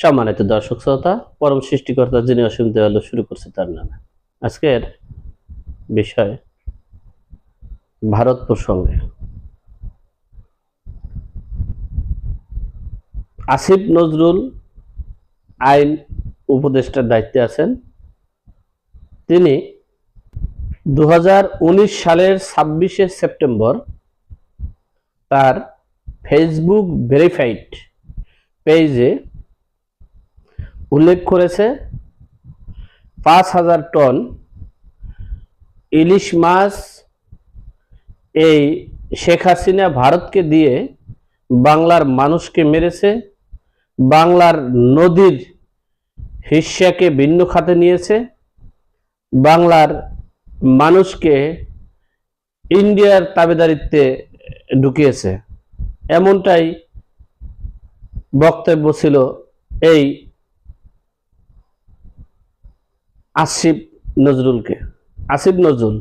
সম্মানিত দর্শক শ্রোতা, পরম সৃষ্টিকর্তা যিনি অসীম দেওয়াল শুরু করছে তার নামে। আজকের বিষয়, ভারত প্রসঙ্গে। আসিফ নজরুল আইন উপদেষ্টার দায়িত্বে আছেন। তিনি দু হাজার উনিশ সালের ছাব্বিশে সেপ্টেম্বর তার ফেসবুক ভেরিফাইড পেজে উল্লেখ করেছে, পাঁচ হাজার টন ইলিশ মাছ এই শেখ হাসিনা ভারতকে দিয়ে বাংলার মানুষকে মেরেছে, বাংলার নদীর হিস্যাকে ভিন্ন খাতে নিয়েছে, বাংলার মানুষকে ইন্ডিয়ার তাবেদারিত্বে ঢুকিয়েছে। এমনটাই বক্তব্য ছিল এই আসিফ নজরুলকে। আসিফ নজরুল।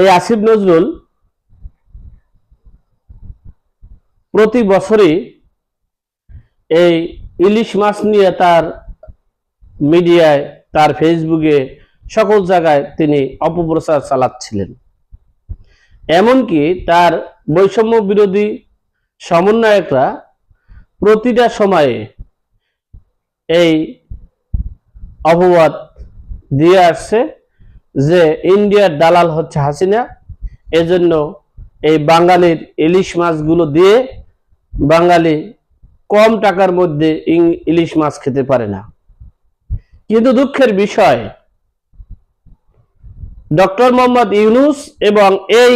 এই আসিফ নজরুল প্রতি বছরই এই ইলিশ মাছ নিয়ে তার মিডিয়ায়, তার ফেসবুকে সকল জায়গায় তিনি অপপ্রচার চালাচ্ছিলেন। এমনকি তার বৈষম্য বিরোধী সমন্বয়করা প্রতিটা সময়ে এই অপবাদ দিয়ে আসছে যে ইন্ডিয়ার দালাল হচ্ছে হাসিনা। এজন্য এই বাঙালির ইলিশ মাছগুলো দিয়ে বাঙালি কম টাকার মধ্যে ইলিশ মাছ খেতে পারে না। কিন্তু দুঃখের বিষয়, ডক্টর মোহাম্মদ ইউনুস এবং এই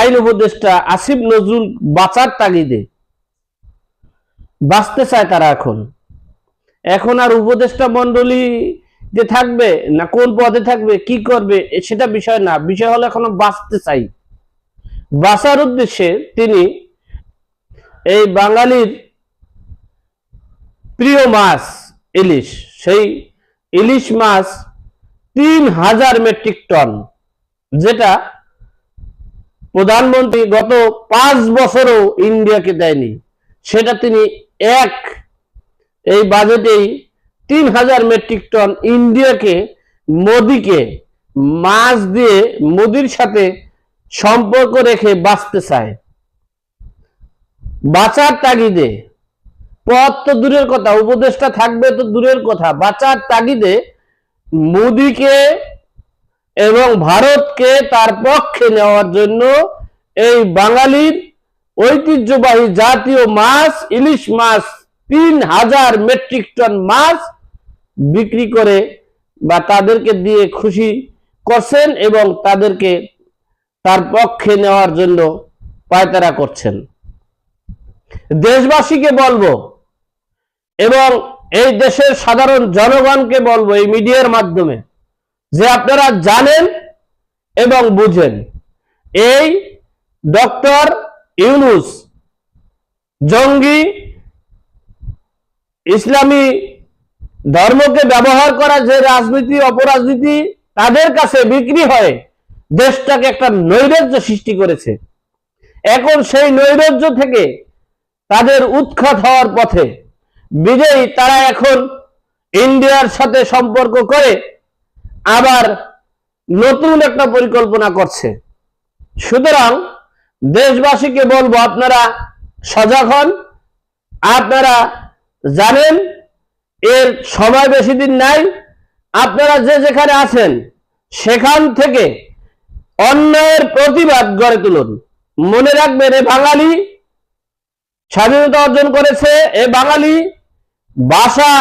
আইন উপদেষ্টা আসিফ নজরুল বাঁচার তাগিদে বাঁচতে চায় তারা এখন। এখন আর উপদেষ্টা মন্ডলী যে থাকবে, না কোন পদে থাকবে, কি করবে সেটা বিষয় না। বিষয় হলো এখনও বাঁচতে চাই। বাঁচার উদ্দেশ্যে তিনি এই বাঙালির প্রিয় মাছ ইলিশ, সেই ইলিশ মাছ তিন হাজার মেট্রিক টন, যেটা প্রধানমন্ত্রী গত পাঁচ বছরও ইন্ডিয়াকে দেয়নি। সেটা তিনি এক এই বাজেটেই তিন হাজার মেট্রিক টন ইন্ডিয়াকে, মোদিকে, মাছ দিয়ে মোদির সাথে সম্পর্ক রেখে বাঁচতে চায়। বাঁচার তাগিদে, পথ তো দূরের কথা উপদেশটা থাকবে তো দূরের কথা। বাঁচার তাগিদে মোদিকে এবং ভারতকে তার পক্ষে নেওয়ার জন্য এই বাঙালির ঐতিহ্যবাহী জাতীয় মাছ, ইলিশ মাছ তিন হাজার মেট্রিক টন মাছ বিক্রি করে বা তাদেরকে দিয়ে খুশি করছেন এবং তাদেরকে তার পক্ষে নেওয়ার জন্য পায়তারা করছেন। দেশবাসীকে বলব এবং এই দেশের সাধারণ জনগণকে বলব এই মিডিয়ার মাধ্যমে যে আপনারা জানেন এবং বুঝেন। এই ডক্টর ইউনুস জঙ্গি ইসলামী ধর্মকে ব্যবহার করা যে রাজনীতি, অপরাজনীতি, তাদের কাছে বিক্রি হয় দেশটাকে একটা নৈরাজ্য সৃষ্টি করেছে। এখন সেই নৈরাজ্য থেকে তাদের উৎখাত হওয়ার পথে বিজয়ী তারা এখন ইন্ডিয়ার সাথে সম্পর্ক করে আবার নতুন একটা পরিকল্পনা করছে। সুতরাং দেশবাসীকে বলব, আপনারা সজাগ হন, আপনারা জানেন, এর সময় বেশি দিন নাই। আপনারা যে যেখানে আছেন, সেখান থেকে অন্যায়ের প্রতিবাদ গড়ে তুলুন। মনে রাখবেন, এ বাঙালি স্বাধীনতা অর্জন করেছে, এ বাঙালি ভাষা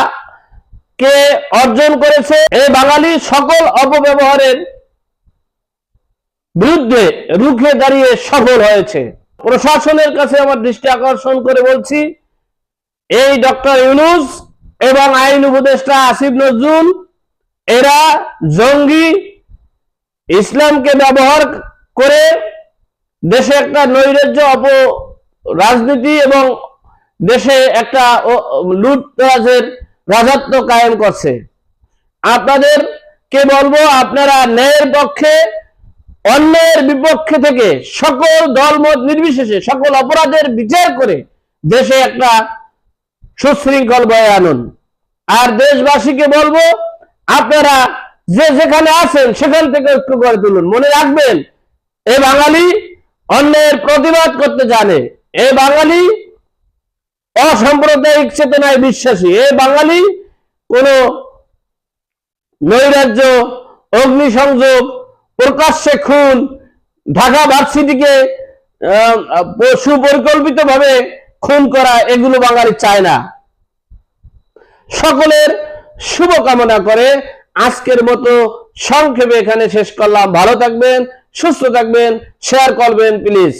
কে অর্জন করেছে, এ বাঙালি সকল অপব্যবহারের বিরুদ্ধে রুখে দাঁড়িয়ে সফল হয়েছে। প্রশাসনের কাছে আমার দৃষ্টি আকর্ষণ করে বলছি এই ডক্টর ইউনুস এবং আইন উপদেষ্টা আসিফ নজরুল, এরা জঙ্গি ইসলামকে ব্যবহার করে দেশে একটা নৈরাজ্য অপ, রাজনীতি এবং দেশে একটা লুটতরাজের রাজত্ব কায়েম করছে। আপনাদের কে বলব, আপনারা ন্যায়ের পক্ষে অন্যের বিপক্ষে থেকে সকল দলমত নির্বিশেষে, সকল অপরাধের বিচার করে দেশে একটা সুশৃঙ্খল বয়ে আনুন। আর দেশবাসীকে বলব, আপনারা যে যেখানে আছেন সেখান থেকে ঐক্য করে তুলুন। মনে রাখবেন, এ বাঙালি অন্যের প্রতিবাদ করতে জানে। এ বাঙালি অসাম্প্রদায়িক চেতনায় বিশ্বাসী। এ বাঙালি কোন নৈরাজ্য, অগ্নিসংযোগ, প্রকাশ্যে খুন, ঢাকা ভার্সিটিকে সুপরিকল্পিত ভাবে খুন করা এগুলো বাঙালি চায় না। সকলের শুভ কামনা করে আজকের মতো সংক্ষেপে এখানে শেষ করলাম। ভালো থাকবেন, সুস্থ থাকবেন শেয়ার করবেন প্লিজ